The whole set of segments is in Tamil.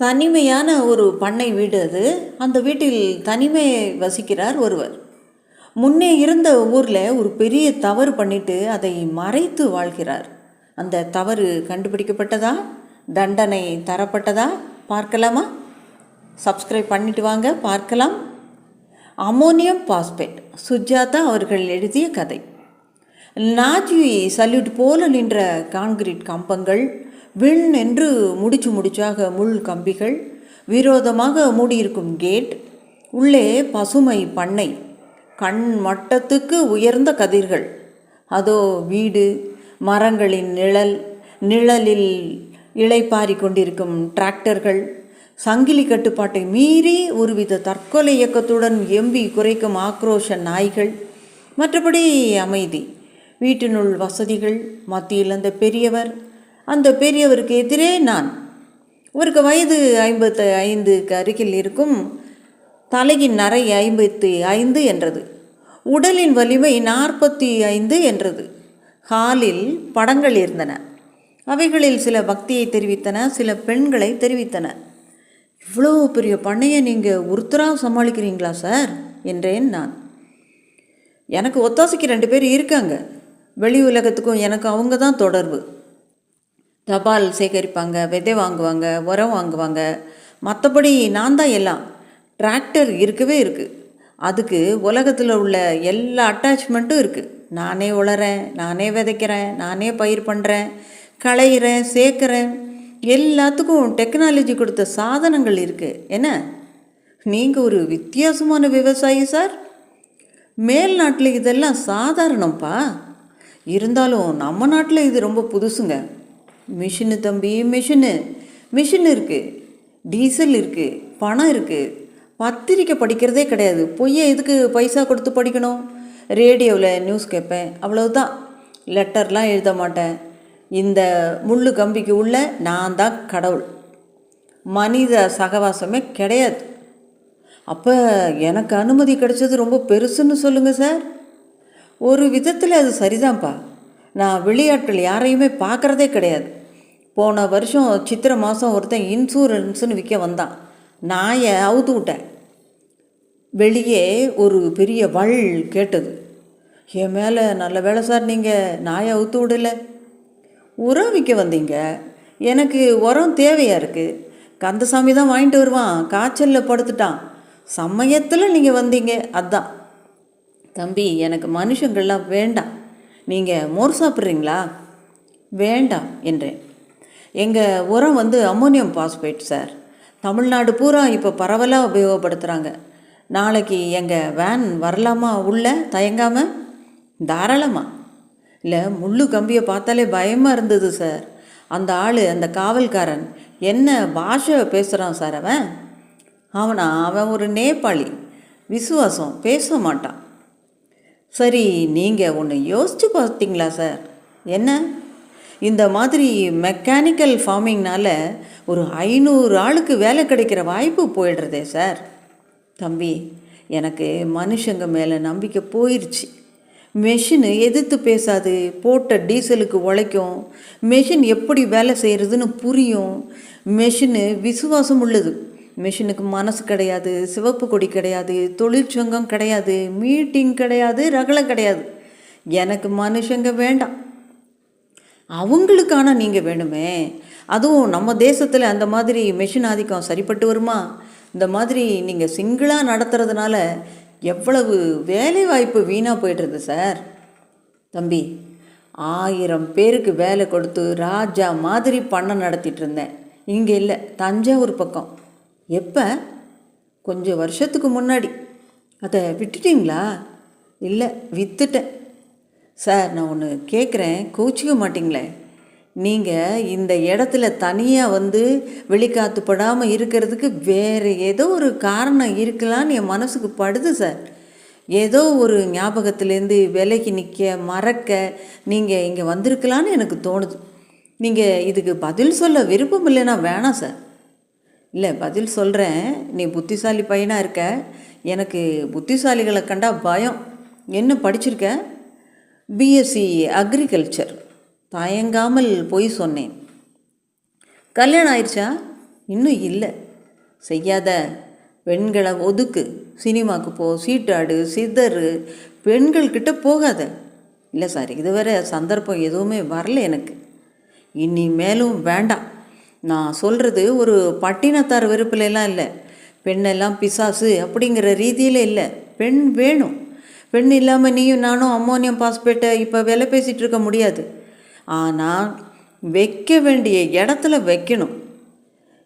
தனிமையான ஒரு பண்ணை வீடு அது. அந்த வீட்டில் தனிமை வசிக்கிறார் ஒருவர். முன்னே இருந்த ஊரில் ஒரு பெரிய தவறு பண்ணிட்டு அதை மறைத்து வாழ்கிறார். அந்த தவறு கண்டுபிடிக்கப்பட்டதா? தண்டனை தரப்பட்டதா? பார்க்கலாமா? சப்ஸ்கிரைப் பண்ணிட்டு வாங்க பார்க்கலாம். அமோனியம் பாஸ்பேட் சுஜாதா அவர்கள் எழுதிய கதை. நாஜி சல்யூட் போல நின்ற கான்கிரீட் கம்பங்கள் விண் என்று முடிச்சு முடிச்சாக முள் கம்பிகள் விரோதமாக மூடியிருக்கும் கேட் உள்ளே பசுமை பண்ணை கண் மட்டத்துக்கு உயர்ந்த கதிர்கள். அதோ வீடு மரங்களின் நிழல் நிழலில் இலைப்பாரி கொண்டிருக்கும் டிராக்டர்கள் சங்கிலி கட்டுப்பாட்டை மீறி ஒருவித தற்கொலை இயக்கத்துடன் எம்பி குறைக்கும் ஆக்ரோஷ நாய்கள். மற்றபடி அமைதி. வீட்டினுள் வசதிகள் மத்தியில் அந்த பெரியவர் அந்த பெரியவருக்கு எதிரே நான். இவருக்கு வயது ஐம்பத்து ஐந்துக்கு அருகில் இருக்கும் தலையின் நரை ஐம்பத்தி ஐந்து என்றது. உடலின் வலிமை நாற்பத்தி ஐந்து என்றது. ஹாலில் படங்கள் இருந்தன. அவைகளில் சில பக்தியை தெரிவித்தன சில பெண்களை தெரிவித்தன. இவ்வளோ பெரிய பண்ணையை நீங்கள் ஒருத்தராக சமாளிக்கிறீங்களா சார்? என்றேன் நான். எனக்கு ஒத்தாசைக்கு ரெண்டு பேர் இருக்காங்க. வெளி உலகத்துக்கும் எனக்கு அவங்க தான் தொடர்பு. தபால் சேகரிப்பாங்க விதை வாங்குவாங்க உரம் வாங்குவாங்க. மற்றபடி நான் தான் எல்லாம். டிராக்டர் இருக்கவே இருக்குது அதுக்கு உலகத்தில் உள்ள எல்லா அட்டாச்மெண்ட்டும் இருக்குது நானே உளறேன் நானே விதைக்கிறேன் நானே பயிர் பண்ணுறேன் களையிறேன் சேர்க்குறேன். எல்லாத்துக்கும் டெக்னாலஜி கொடுத்த சாதனங்கள் இருக்குது என்ன? நீங்கள் ஒரு வித்தியாசமான விவசாயி சார்? மேல் நாட்டில் இதெல்லாம் சாதாரணம்ப்பா. இருந்தாலும் நம்ம நாட்டில் இது ரொம்ப புதுசுங்க. மிஷினு தம்பி மிஷினு. மிஷின் இருக்குது டீசல் இருக்குது பணம் இருக்குது பத்திரிக்கை படிக்கிறதே கிடையாது. பொய்யை எதுக்கு பைசா கொடுத்து படிக்கணும்? ரேடியோவில் நியூஸ் கேட்பேன். அவ்வளவுதான். லெட்டர்லாம் எழுத மாட்டேன். இந்த முள்ளு கம்பிக்கு உள்ள நான் தான் கடவுள். மனித சகவாசமே கிடையாது. அப்போ எனக்கு அனுமதி கிடைச்சது ரொம்ப பெருசுன்னு சொல்லுங்கள் சார். ஒரு விதத்தில் அது சரிதான்ப்பா. நான் விளையாட்டில் யாரையுமே பார்க்குறதே கிடையாது. போன வருஷம் சித்திரை மாதம் ஒருத்தன் இன்சூரன்ஸுன்னு விற்க வந்தான். நாயை அவுத்து விட்டேன். வெளியே ஒரு பெரிய வள் கேட்டது. என் மேலே நல்ல வேலை சார் நீங்கள் நாயை அவுத்து விடலை. உரம் விற்க வந்தீங்க. எனக்கு உரம் தேவையாக இருக்குது கந்தசாமி தான் வாங்கிட்டு வருவான். காய்ச்சலில் படுத்துட்டான். சமயத்தில் நீங்கள் வந்தீங்க. அதான். தம்பி எனக்கு மனுஷங்கள்லாம் வேண்டாம். நீங்கள் மோர் சாப்பிட்றீங்களா? வேண்டாம் என்றேன். எங்கள் உரம் வந்து அம்மோனியம் பாஸ்பேட் சார். தமிழ்நாடு பூரா இப்போ பரவலாக உபயோகப்படுத்துகிறாங்க நாளைக்கு எங்கள் வேன் வரலாமா உள்ள? தயங்காமல் தாராளமாக இல்லை முள்ளு கம்பியை பார்த்தாலே பயமாக இருந்தது சார். அந்த ஆள் அந்த காவல்காரன் என்ன பாஷை பேசுகிறான் சார் அவன்? அவனா அவன் ஒரு நேபாளி. விசுவாசம் பேச மாட்டான். சரி நீங்கள் ஒன்று யோசிச்சு பார்த்தீங்களா சார்? என்ன? இந்த மாதிரி மெக்கானிக்கல் ஃபார்மிங்னால ஒரு ஐநூறு ஆளுக்கு வேலை கிடைக்கிற வாய்ப்பு போயிடுறதே சார் தம்பி எனக்கு மனுஷங்க மேலே நம்பிக்கை போயிடுச்சு மெஷினு எதிர்த்து பேசாது போட்ட டீசலுக்கு உழைக்கும். மெஷின் எப்படி வேலை செய்கிறதுன்னு புரியும். மெஷினு விசுவாசம் உள்ளது. மிஷினுக்கு மனசு கிடையாது சிவப்பு கொடி கிடையாது தொழிற்சங்கம் கிடையாது மீட்டிங் கிடையாது ரகலை கிடையாது. எனக்கு மனுஷங்க வேண்டாம். அவங்களுக்கான நீங்கள் வேணுமே. அதுவும் நம்ம தேசத்தில் அந்த மாதிரி மெஷின் ஆதிக்கம் சரிப்பட்டு வருமா? இந்த மாதிரி நீங்கள் சிங்கிளாக நடத்துறதுனால எவ்வளவு வேலை வாய்ப்பு வீணாக போயிட்டுருது சார்? தம்பி ஆயிரம் பேருக்கு வேலை கொடுத்து ராஜா மாதிரி பண்ண நடத்திட்டு இருந்தேன். இங்கே இல்லை தஞ்சாவூர் பக்கம். எப்போ? கொஞ்சம் வருஷத்துக்கு முன்னாடி. அதை விட்டுட்டிங்களா? இல்லை விற்றுட்டேன் சார் நான் ஒன்று கேட்குறேன் கோச்சிக்க மாட்டிங்களே? நீங்கள் இந்த இடத்துல தனியாக வந்து வெளிக்காத்து படாமல் இருக்கிறதுக்கு வேறு ஏதோ ஒரு காரணம் இருக்கலான்னு என் மனசுக்கு படுது சார். ஏதோ ஒரு ஞாபகத்துலேருந்து விலைக்கு நிற்க மறக்க நீங்கள் இங்கே வந்திருக்கலான்னு எனக்கு தோணுது. நீங்கள் இதுக்கு பதில் சொல்ல விருப்பம் இல்லைன்னா வேணாம் சார். இல்லை பதில் சொல்கிறேன் நீ புத்திசாலி பையனாக இருக்க. எனக்கு புத்திசாலிகளை கண்டா பயம். என்ன படிச்சிருக்க? பிஎஸ்சி அக்ரிகல்ச்சர் தயங்காமல் போய் சொன்னேன். கல்யாணம் ஆயிடுச்சா இன்னும் இல்லை. செய்யாத பெண்களை ஒதுக்கு. சினிமாவுக்கு போ சீட்டாடு சிதறு. பெண்கள்கிட்ட போகாத. இல்லை சார் இதுவரை சந்தர்ப்பம் எதுவுமே வரல எனக்கு. இனி மேலும் வேண்டாம். நான் சொல்கிறது ஒரு பட்டினத்தார் வெறுப்புலாம் இல்லை. பெண்ணெல்லாம் பிசாசு அப்படிங்கிற ரீதியில் இல்லை. பெண் வேணும். பெண் இல்லாமல் நீயும் நானும் அம்மோனியம் பாஸ்பேட்டை இப்போ விலை பேசிகிட்டு இருக்க முடியாது. ஆனால் வைக்க வேண்டிய இடத்துல வைக்கணும்.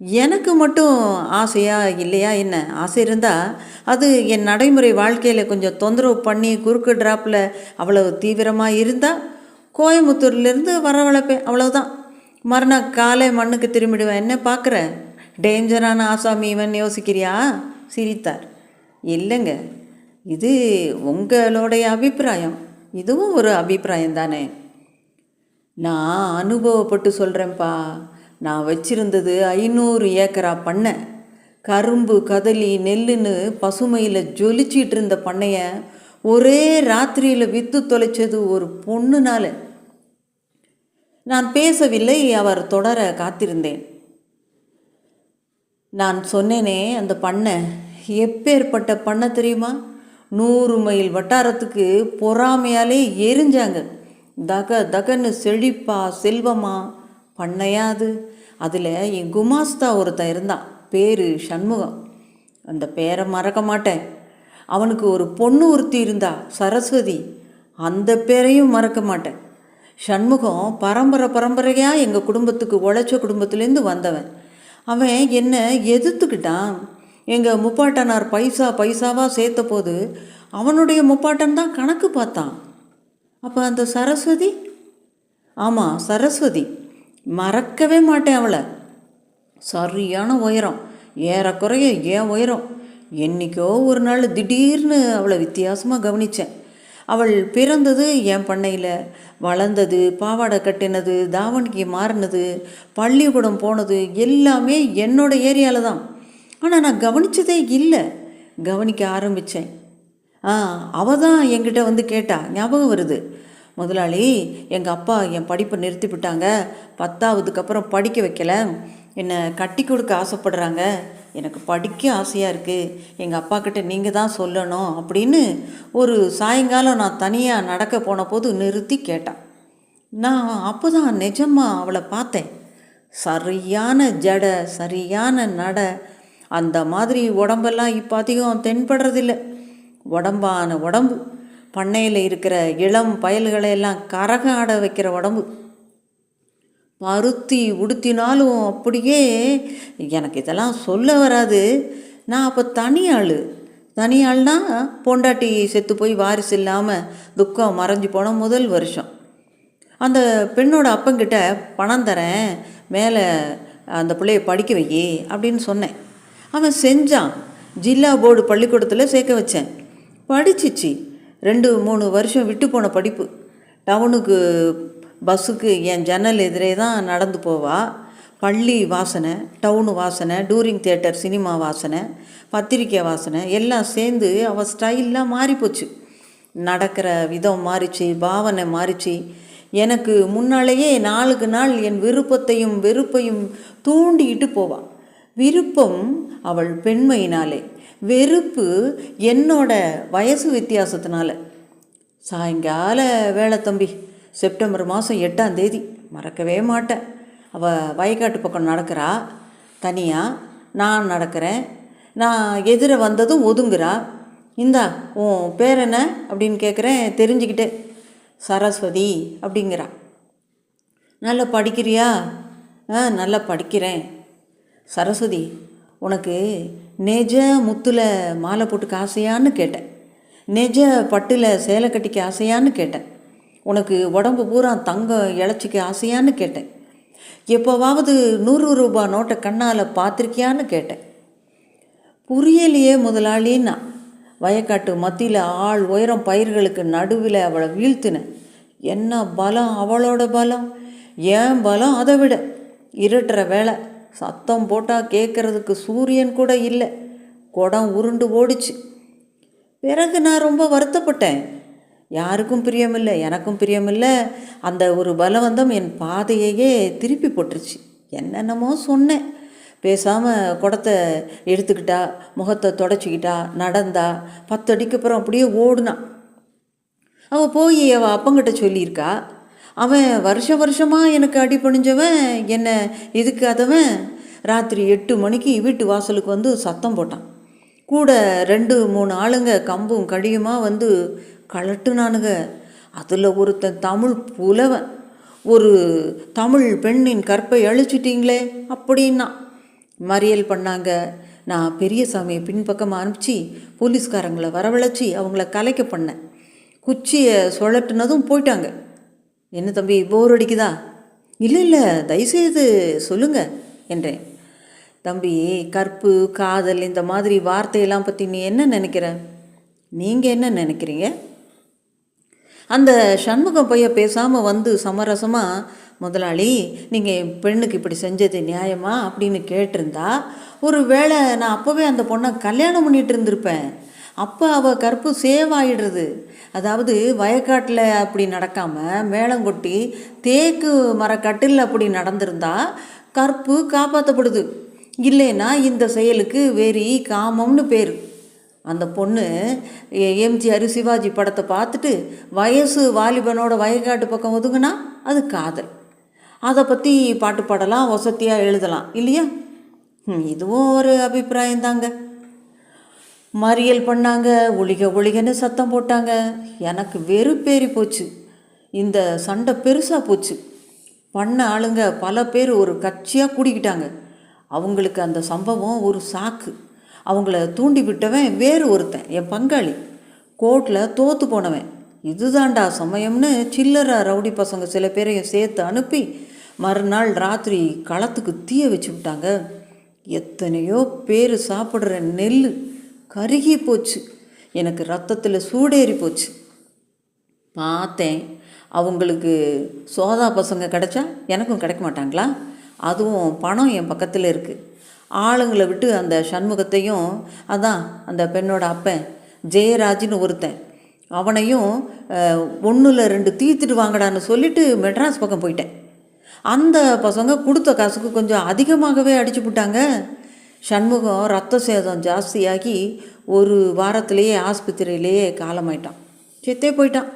எனக்கு மட்டும் ஆசையா இல்லையா என்ன? ஆசை இருந்தால் அது என் நடைமுறை வாழ்க்கையில் கொஞ்சம் தொந்தரவு பண்ணி குறுக்கு ட்ராப்பில் அவ்வளவு தீவிரமாக இருந்தால் கோயம்புத்தூர்லேருந்து வரவழைப்பேன் அவ்வளவுதான். மறுநாள் காலை மண்ணுக்கு திரும்பிடுவேன். என்ன பார்க்குற டேஞ்சரான ஆசாமி இவன் யோசிக்கிறியா? சிரித்தார். இல்லைங்க. இது உங்களுடைய அபிப்பிராயம். இதுவும் ஒரு அபிப்பிராயம் தானே நான் அனுபவப்பட்டு சொல்கிறேன்ப்பா நான் வச்சிருந்தது ஐநூறு ஏக்கரா பண்ணை. கரும்பு கதலி நெல்லுன்னு பசுமையில் ஜொலிச்சிட்டு இருந்த பண்ணைய ஒரே ராத்திரியில் வித்து தொலைச்சது ஒரு பொண்ணுனால. நான் பேசவில்லை அவர் தொடர காத்திருந்தேன். நான் சொன்னேனே அந்த பண்ணை எப்பேற்பட்ட பண்ணை தெரியுமா? நூறு மைல் வட்டாரத்துக்கு பொறாமையாலே எரிஞ்சாங்க. தக தகன்னு செழிப்பா செல்வமா? பண்ணையா அது அதில் என் குமாஸ்தா ஒருத்தன் இருந்தான். பேர் சண்முகம். அந்த பேரை மறக்க மாட்டேன். அவனுக்கு ஒரு பொண்ணு ஒருத்தி இருந்தா சரஸ்வதி. அந்த பேரையும் மறக்க மாட்டேன். சண்முகம் பரம்பரை பரம்பரையாக எங்கள் குடும்பத்துக்கு உழைச்ச குடும்பத்துலேருந்து வந்தவன். அவன் என்னை எதிர்த்துக்கிட்டான். எங்கள் முப்பாட்டனார் பைசா பைசாவாக சேர்த்த போது அவனுடைய முப்பாட்டன் தான் கணக்கு பார்த்தான். அப்போ அந்த சரஸ்வதி? ஆமாம் சரஸ்வதி. மறக்கவே மாட்டேன் அவளை. சரியான உயரம். ஏறக்குறைய ஏன் உயரம். என்னைக்கோ ஒரு நாள் திடீர்னு அவளை வித்தியாசமாக கவனித்தேன் அவள் பிறந்தது என் பண்ணையில். வளர்ந்தது பாவாடை கட்டினது தாவணிக்கு மாறினது பள்ளிக்கூடம் போனது எல்லாமே என்னோட ஏரியாவில் தான். ஆனால் நான் கவனித்ததே இல்லை. கவனிக்க ஆரம்பித்தேன் ஆ அவ தான் என்கிட்ட வந்து கேட்டா ஞாபகம் வருது. முதலாளி எங்கள் அப்பா என் படிப்பை நிறுத்தி விட்டாங்க. பத்தாவதுக்கு அப்புறம் படிக்க வைக்கல. என்னை கட்டி கொடுக்க ஆசைப்படுறாங்க. எனக்கு படிக்க ஆசையாக இருக்குது எங்கள் அப்பா கிட்ட நீங்கள் தான் சொல்லணும் அப்படின்னு ஒரு சாயங்காலம் நான் தனியாக நடக்க போன போது நிறுத்தி கேட்டான் நான் அப்போ தான் நிஜமாக அவளை பார்த்தேன். சரியான ஜட சரியான நட அந்த மாதிரி உடம்பெல்லாம் இப்போ அதிகம் தென்படுறதில்ல. உடம்பான உடம்பு பண்ணையில் இருக்கிற இளம் பயல்களை எல்லாம் கரக ஆட வைக்கிற உடம்பு. பருத்தி உடுத்தினாலும் அப்படியே எனக்கு இதெல்லாம் சொல்ல வராது. நான் அப்போ தனி ஆள். தனி ஆள்னா பொண்டாட்டி செத்து போய் வாரிசு இல்லாமல் துக்கம் மறைஞ்சு போன முதல் வருஷம். அந்த பெண்ணோட அப்பங்கிட்ட பணம் தரேன் மேலே அந்த பிள்ளைய படிக்க வை அப்படின்னு சொன்னேன். அவன் செஞ்சான். ஜில்லா போர்டு பள்ளிக்கூடத்தில் சேர்க்க வச்சேன். படிச்சிச்சு. ரெண்டு மூணு வருஷம் விட்டு போன படிப்பு. டவுனுக்கு பஸ்ஸுக்கு என் ஜன்னல் எதிரே தான் நடந்து போவா. பள்ளி வாசனை டவுனு வாசனை டூரிங் தியேட்டர் சினிமா வாசனை பத்திரிக்கை வாசனை எல்லாம் சேர்ந்து அவள் ஸ்டைல்லாம் மாறிப்போச்சு. நடக்கிற விதம் மாறிச்சு பாவனை மாறிச்சு. எனக்கு முன்னாலேயே நாளுக்கு நாள் என் விருப்பத்தையும் வெறுப்பையும் தூண்டிக்கிட்டு போவாள் விருப்பம் அவள் பெண்மையினாலே. வெறுப்பு என்னோட வயசு வித்தியாசத்தினால. சாயங்கால வேலை தம்பி செப்டம்பர் மாதம் எட்டாம் தேதி. மறக்கவே மாட்டேன் அவள் வயக்காட்டு பக்கம் நடக்கிறா. தனியாக நான் நடக்கிறேன். நான் எதிர வந்ததும் ஒதுங்குறா. இந்தா உன் பேர் என்ன? அப்படின்னு கேட்குறேன் தெரிஞ்சுக்கிட்டே சரஸ்வதி அப்படிங்கிறா. நல்லா படிக்கிறியா? ஆ நல்லா படிக்கிறேன். சரஸ்வதி உனக்கு நெஜ முத்தில் மாலை போட்டுக்க ஆசையான்னு கேட்டேன். நெஜ பட்டில் சேலை கட்டிக்க ஆசையான்னு கேட்டேன். உனக்கு உடம்பு பூரா தங்கம் இழைச்சிக்க ஆசையான்னு கேட்டேன். எப்போவாவது நூறு ரூபா நோட்டை கண்ணால் பார்த்துருக்கியான்னு கேட்டேன். புரியலையே முதலாளின்னா வயக்காட்டு மத்தியில் ஆள் உயரம் பயிர்களுக்கு நடுவில் அவளை வீழ்த்தினேன். என்ன பலம் அவளோட பலம்? ஏன் பலம்? அதை விட. இருட்டுற வேலை சத்தம் போட்டால் கேட்குறதுக்கு சூரியன் கூட இல்லை. குடம் உருண்டு ஓடிச்சு பிறகு நான் ரொம்ப வருத்தப்பட்டேன். யாருக்கும் பிரியமில்லை எனக்கும் பிரியமில்லை. அந்த ஒரு பலவந்தம் என் பாதையையே திருப்பி போட்டுருச்சு. என்னென்னமோ சொன்னேன். பேசாமல் குடத்தை எடுத்துக்கிட்டா முகத்தை தொடச்சிக்கிட்டா நடந்தா பத்து அடிக்கு அப்புறம் அப்படியே ஓடுனா. அவள் போய் அவள் அப்பங்கிட்ட சொல்லியிருக்கா அவன் வருஷ வருஷமாக எனக்கு அடிபணிஞ்சவன் என்னை இதுக்கு இதுக்காதவன் ராத்திரி எட்டு மணிக்கு வீட்டு வாசலுக்கு வந்து சத்தம் போட்டான். கூட ரெண்டு மூணு ஆளுங்க கம்பும் கடியுமா வந்து கலட்டுனானுங்க. அதில் ஒருத்தன் தமிழ் புலவன். ஒரு தமிழ் பெண்ணின் கற்பை அழிச்சிட்டிங்களே அப்படின்னா. மறியல் பண்ணாங்க. நான் பெரியசாமியை பின்பக்கமாக அனுப்பிச்சு போலீஸ்காரங்களை வரவழைச்சி அவங்கள கலைக்க பண்ணேன். குச்சியை சுழட்டுனதும் போயிட்டாங்க. என்ன தம்பி போர் அடிக்குதா? இல்லை இல்லை தயவுசெய்து சொல்லுங்க என்றேன். தம்பி கற்பு காதல் இந்த மாதிரி வார்த்தையெல்லாம் பற்றி நீ என்ன நினைக்கிற? நீங்கள் என்ன நினைக்கிறீங்க? அந்த சண்முகம் பைய பேசாமல் வந்து சமரசமாக முதலாளி நீங்கள் என் பெண்ணுக்கு இப்படி செஞ்சது நியாயமா? அப்படின்னு கேட்டிருந்தா ஒரு வேளை நான் அப்போவே அந்த பொண்ணை கல்யாணம் பண்ணிகிட்டு இருந்திருப்பேன். அப்போ அவள் கற்பு சேவ் ஆகிடுறது அதாவது வயக்காட்டில் அப்படி நடக்காமல் மேளங்கொட்டி தேக்கு மரக்கட்டில் அப்படி நடந்திருந்தா கற்பு காப்பாற்றப்படுது இல்லைன்னா இந்த செயலுக்கு வெறி காமம்னு பேர். அந்த பொண்ணு எ- எம்ஜிஆர் சிவாஜி படத்தை பார்த்துட்டு வயசு வாலிபனோட வயக்காட்டு பக்கம் ஒதுங்கினா அது காதல். அதை பற்றி பாட்டு பாடலாம் வசதியாக எழுதலாம் இல்லையா? இதுவும் ஒரு அபிப்பிராயந்தாங்க மறியல் பண்ணாங்க ஒளிக ஒளிகன்னு சத்தம் போட்டாங்க. எனக்கு வெறுப்பேறி போச்சு. இந்த சண்டை பெருசாக போச்சு. பண்ண ஆளுங்க பல பேர் ஒரு கட்சியாக கூடிக்கிட்டாங்க. அவங்களுக்கு அந்த சம்பவம் ஒரு சாக்கு. அவங்கள தூண்டி விட்டவன் வேறு ஒருத்தன் என் பங்காளி. கோர்ட்டில் தோற்று போனவன். இதுதான்டா சமயம்னு சில்லற ரவுடி பசங்க சில பேரையும் சேர்த்து அனுப்பி மறுநாள் ராத்திரி களத்துக்கு தீய வச்சு விட்டாங்க. எத்தனையோ பேர் சாப்பிட்ற நெல் கருகி போச்சு. எனக்கு ரத்தத்தில் சூடேறி போச்சு. பார்த்தேன். அவங்களுக்கு சோதா பசங்க கிடச்சா எனக்கும் கிடைக்க மாட்டாங்களா? அதுவும் பணம் என் பக்கத்தில் இருக்குது ஆளுங்களை விட்டு அந்த சண்முகத்தையும் அதான் அந்த பெண்ணோட அப்பன் ஜெயராஜ்னு ஒருத்தன் அவனையும் ஒன்றில் ரெண்டு தீர்த்துட்டு வாங்கடான்னு சொல்லிட்டு மெட்ராஸ் பக்கம் போயிட்டேன். அந்த பசங்க கொடுத்த காசுக்கு கொஞ்சம் அதிகமாகவே அடிச்சு விட்டாங்க சண்முகம் ரத்த சேதம் ஜாஸ்தியாகி ஒரு வாரத்திலேயே ஆஸ்பத்திரியிலேயே காலமாயிட்டான். செத்தே போயிட்டான்.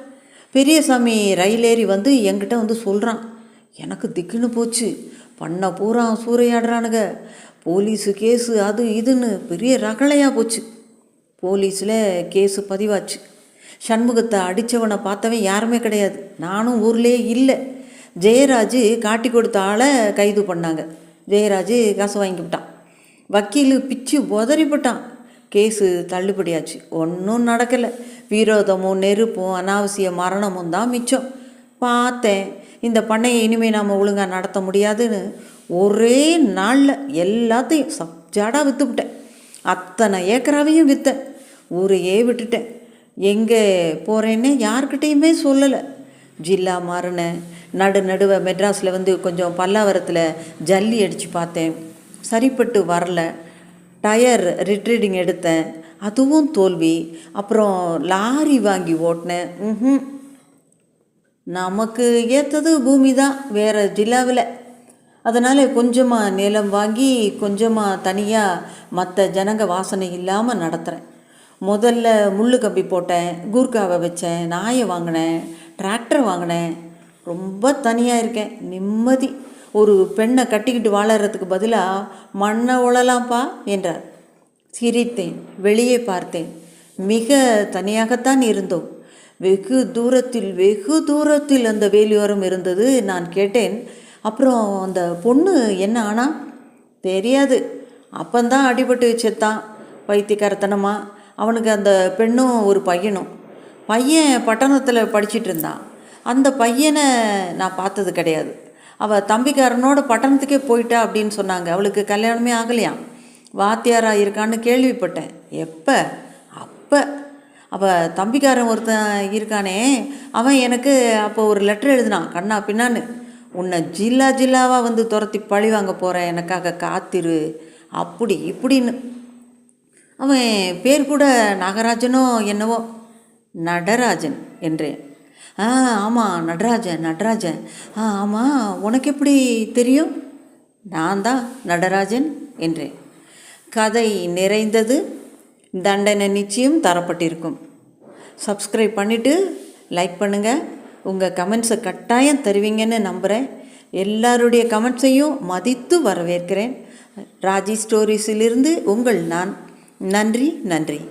பெரியசாமி ரயில் ஏறி வந்து என்கிட்ட வந்து சொல்கிறான் எனக்கு திக்குன்னு போச்சு. பண்ண பூரா சூறையாடுறானுங்க. போலீஸு கேஸு அது இதுன்னு பெரிய ரகளையாக போச்சு. போலீஸில் கேஸு பதிவாச்சு. சண்முகத்தை அடித்தவனை பார்த்தவன் யாருமே கிடையாது. நானும் ஊர்லேயே இல்லை. ஜெயராஜ் காட்டி கொடுத்த ஆளை கைது பண்ணாங்க. ஜெயராஜ் காசு வாங்கிவிட்டான் வக்கீல் பிச்சு உதறிப்பட்டான் கேஸு தள்ளுபடியாச்சு. ஒன்றும் நடக்கலை. விரோதமும் நெருப்பும் அனாவசிய மரணமும் தான் மிச்சம். பார்த்தேன். இந்த பண்ணையை இனிமேல் நாம் ஒழுங்காக நடத்த முடியாதுன்னு. ஒரே நாளில் எல்லாத்தையும் சப்ஜாடாக விற்றுவிட்டேன் அத்தனை ஏக்கராவையும் விற்றேன் ஊரையே விட்டுட்டேன். எங்கே போகிறேன்னு யார்கிட்டேயுமே சொல்லலை. ஜில்லா மாறினேன். நடு நடுவை மெட்ராஸில் வந்து கொஞ்சம் பல்லாவரத்தில் ஜல்லி அடித்து பார்த்தேன். சரிப்பட்டு வரல. டயர் ரிட்ரீடிங் எடுத்தேன். அதுவும் தோல்வி. அப்புறம் லாரி வாங்கி ஓட்டினேன். ம் நமக்கு ஏற்றது பூமி தான் வேறு ஜில்லாவில். அதனால் கொஞ்சமாக நிலம் வாங்கி கொஞ்சமாக தனியாக மற்ற ஜனங்க வாசனை இல்லாமல் நடத்துகிறேன் முதல்ல முள்ளு கம்பி போட்டேன். கூர்க்காவை வச்சேன். நாயை வாங்கினேன். டிராக்டர் வாங்கினேன். ரொம்ப தனியாக இருக்கேன். நிம்மதி. ஒரு பெண்ணை கட்டிக்கிட்டு வாழறதுக்கு பதிலாக மண்ணை உழலாம்ப்பா என்றார். சிரித்தேன் வெளியே பார்த்தேன். மிக தனியாகத்தான் இருந்தோம். வெகு தூரத்தில் வெகு தூரத்தில் அந்த வேலியோரம் இருந்தது நான் கேட்டேன். அப்புறம் அந்த பொண்ணு என்ன ஆனா? தெரியாது. அப்பந்தான் அடிபட்டு செத்தான் பைத்தியக்காரத்தனமாக அவனுக்கு அந்த பெண்ணும் ஒரு பையனும். பையன் பட்டணத்தில் படிச்சிட்டு இருந்தான். அந்த பையனை நான் பார்த்தது கிடையாது. அவள் தம்பிக்காரனோட பட்டணத்துக்கே போயிட்டா அப்படின்னு சொன்னாங்க. அவளுக்கு கல்யாணமே ஆகலையாம் வாத்தியாராக இருக்கான்னு கேள்விப்பட்டேன். எப்போ? அப்போ. அவள் தம்பிக்காரன் ஒருத்தன் இருக்கானே அவன் எனக்கு அப்போ ஒரு லெட்டர் எழுதினான். கண்ணா பின்னான்னு. உன்னை ஜில்லா ஜில்லாவாக வந்து துரத்தி பழி வாங்க போகிறேன் எனக்காக காத்திரு. அப்படி இப்படின்னு. அவன் பேர் கூட நாகராஜனோ என்னவோ? நடராஜன் என்றேன். ஆ ஆமாம் நடராஜன் நடராஜன். ஆ ஆமாம் உனக்கு எப்படி தெரியும்? நான் தான் நடராஜன் என்றேன். கதை நிறைந்தது தண்டனை நிச்சயம் தரப்பட்டிருக்கும். சப்ஸ்கிரைப் பண்ணிவிட்டு லைக் பண்ணுங்கள் உங்கள் கமெண்ட்ஸை கட்டாயம் தருவீங்கன்னு நம்புகிறேன் எல்லாருடைய கமெண்ட்ஸையும் மதித்து வரவேற்கிறேன். ராஜி ஸ்டோரிஸிலிருந்து உங்கள் நான். நன்றி நன்றி.